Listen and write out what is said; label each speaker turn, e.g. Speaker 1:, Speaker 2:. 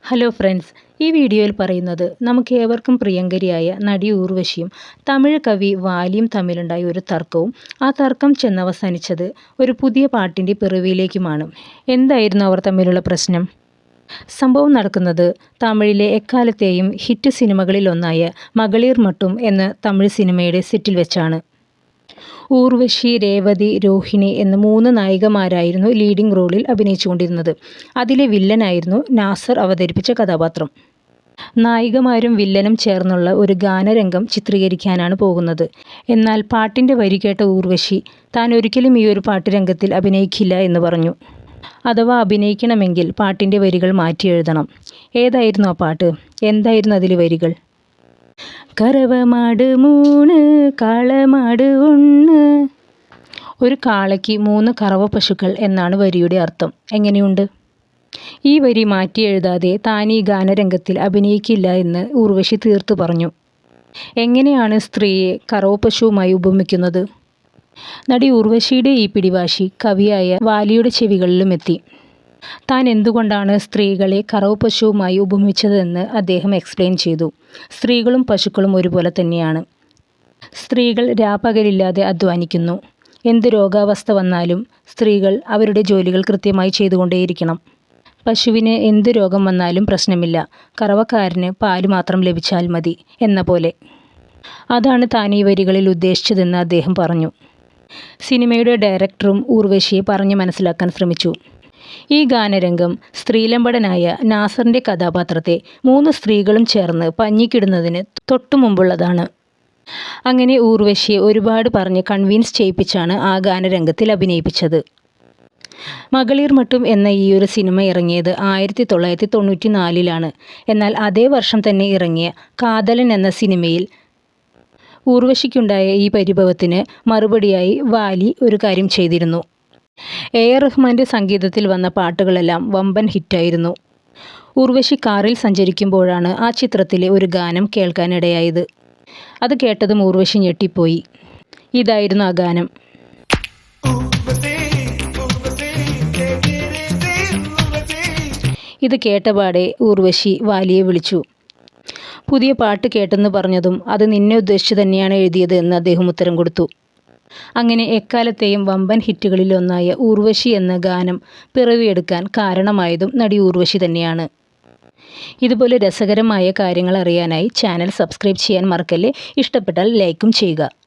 Speaker 1: Hello friends ഈ വീഡിയോയിൽ പറയുന്നത് നമുക്ക് ഏവർക്കും പ്രിയങ്കരിയായ നടി ഊർവശിയും തമിഴ് കവി വാലിയും തമ്മിലുണ്ടായ ഒരു തർക്കവും ആ തർക്കം ചെന്നവസാനിച്ചത് ഒരു പുതിയ പാട്ടിന്റെ പിറവിയിലേക്കുമാണ്. എന്തായിരുന്നു അവർ തമ്മിലുള്ള പ്രശ്നം? സംഭവം നടക്കുന്നത് തമിഴിലെ എക്കാലത്തെയും ഹിറ്റ് സിനിമകളിലൊന്നായ മകളിർ മട്ടും എന്ന തമിഴ് സിനിമയുടെ സെറ്റിൽ വെച്ചാണ്. ഊർവശി രേവതി രോഹിണി എന്ന മൂന്ന് നായികമാരായിരുന്നു ലീഡിംഗ് റോളിൽ അഭിനയിച്ചുകൊണ്ടിരുന്നത്. അതിലെ വില്ലനായിരുന്നു നാസർ അവതരിപ്പിച്ച കഥാപാത്രം. നായികമാരും വില്ലനും ചേർന്നുള്ള ഒരു ഗാനരംഗം ചിത്രീകരിക്കാനാണ് പോകുന്നത്. എന്നാൽ പാട്ടിന്റെ വരി കേട്ട ഊർവശി താൻ ഒരിക്കലും ഈ ഒരു പാട്ടുരംഗത്തിൽ അഭിനയിക്കില്ല എന്ന് പറഞ്ഞു. അഥവാ അഭിനയിക്കണമെങ്കിൽ പാട്ടിന്റെ വരികൾ മാറ്റി എഴുതണം. ഏതായിരുന്നു ആ പാട്ട്? എന്തായിരുന്നു അതിലെ വരികൾ? കറവമാട് മൂന്ന് കാളമാട് ഒന്ന് ഒരു കാളയ്ക്ക് മൂന്ന് കറവ പശുക്കൾ എന്നാണ് വരിയുടെ അർത്ഥം. എങ്ങനെയുണ്ട്? ഈ വരി മാറ്റി എഴുതാതെ താൻ ഈ ഗാനരംഗത്തിൽ അഭിനയിക്കില്ല എന്ന് ഊർവശി തീർത്തു പറഞ്ഞു. എങ്ങനെയാണ് സ്ത്രീയെ കറവ പശുവുമായി ഉപമിക്കുന്നത്? നടി ഊർവശിയുടെ ഈ പിടിവാശി കവിയായ വാലിയുടെ ചെവികളിലും എത്തി. താൻ എന്തുകൊണ്ടാണ് സ്ത്രീകളെ കറവ് പശുവുമായി ഉപമിച്ചതെന്ന് അദ്ദേഹം എക്സ്പ്ലെയിൻ ചെയ്തു. സ്ത്രീകളും പശുക്കളും ഒരുപോലെ തന്നെയാണ്. സ്ത്രീകൾ രാപ്പകലില്ലാതെ അധ്വാനിക്കുന്നു. എന്ത് രോഗാവസ്ഥ വന്നാലും സ്ത്രീകൾ അവരുടെ ജോലികൾ കൃത്യമായി ചെയ്തുകൊണ്ടേയിരിക്കണം. പശുവിന് എന്ത് രോഗം വന്നാലും പ്രശ്നമില്ല. കറവക്കാരന് പാൽ മാത്രം ലഭിച്ചാൽ മതി എന്ന പോലെ. അതാണ് താൻ ഈ വരികളിൽ ഉദ്ദേശിച്ചതെന്ന് അദ്ദേഹം പറഞ്ഞു. സിനിമയുടെ ഡയറക്ടറും ഊർവശിയെ പറഞ്ഞു മനസ്സിലാക്കാൻ ശ്രമിച്ചു. ഈ ഗാനരംഗം സ്ത്രീലമ്പടനായ നാസറിന്റെ കഥാപാത്രത്തെ മൂന്ന് സ്ത്രീകളും ചേർന്ന് പഞ്ഞിക്കിടുന്നതിന് തൊട്ടു മുമ്പുള്ളതാണ്. അങ്ങനെ ഊർവശിയെ ഒരുപാട് പറഞ്ഞ് കൺവിൻസ് ചെയ്യിപ്പിച്ചാണ് ആ ഗാനരംഗത്തിൽ അഭിനയിപ്പിച്ചത്. മകളിർ മട്ടും എന്ന ഈ ഒരു സിനിമ ഇറങ്ങിയത് ആയിരത്തി തൊള്ളായിരത്തി തൊണ്ണൂറ്റി നാലിലാണ് എന്നാൽ അതേ വർഷം തന്നെ ഇറങ്ങിയ കാതലൻ എന്ന സിനിമയിൽ ഊർവശിക്കുണ്ടായ ഈ പരിഭവത്തിന് മറുപടിയായി വാലി ഒരു കാര്യം ചെയ്തിരുന്നു. എ. ആർ. റഹ്മാന്റെ സംഗീതത്തിൽ വന്ന പാട്ടുകളെല്ലാം വമ്പൻ ഹിറ്റായിരുന്നു. ഉർവശി കാറിൽ സഞ്ചരിക്കുമ്പോഴാണ് ആ ചിത്രത്തിലെ ഒരു ഗാനം കേൾക്കാനിടയായത്. അത് കേട്ടതും ഉർവശി ഞെട്ടിപ്പോയി. ഇതായിരുന്നു ആ ഗാനം. ഇത് കേട്ടപാടെ ഊർവശി വാലിയെ വിളിച്ചു. പുതിയ പാട്ട് കേട്ടെന്ന് പറഞ്ഞതും അത് നിന്നെ ഉദ്ദേശിച്ച് തന്നെയാണ് എഴുതിയത് എന്ന് അദ്ദേഹം ഉത്തരം കൊടുത്തു. അങ്ങനെ എക്കാലത്തെയും വമ്പൻ ഹിറ്റുകളിലൊന്നായ ഊർവശി എന്ന ഗാനം പിറവിയെടുക്കാൻ കാരണമായതും നടി ഊർവശി തന്നെയാണ്. ഇതുപോലെ രസകരമായ കാര്യങ്ങൾ അറിയാനായി ചാനൽ സബ്സ്ക്രൈബ് ചെയ്യാൻ മറക്കല്ലേ? ഇഷ്ടപ്പെട്ടാൽ ലൈക്കും ചെയ്യുക.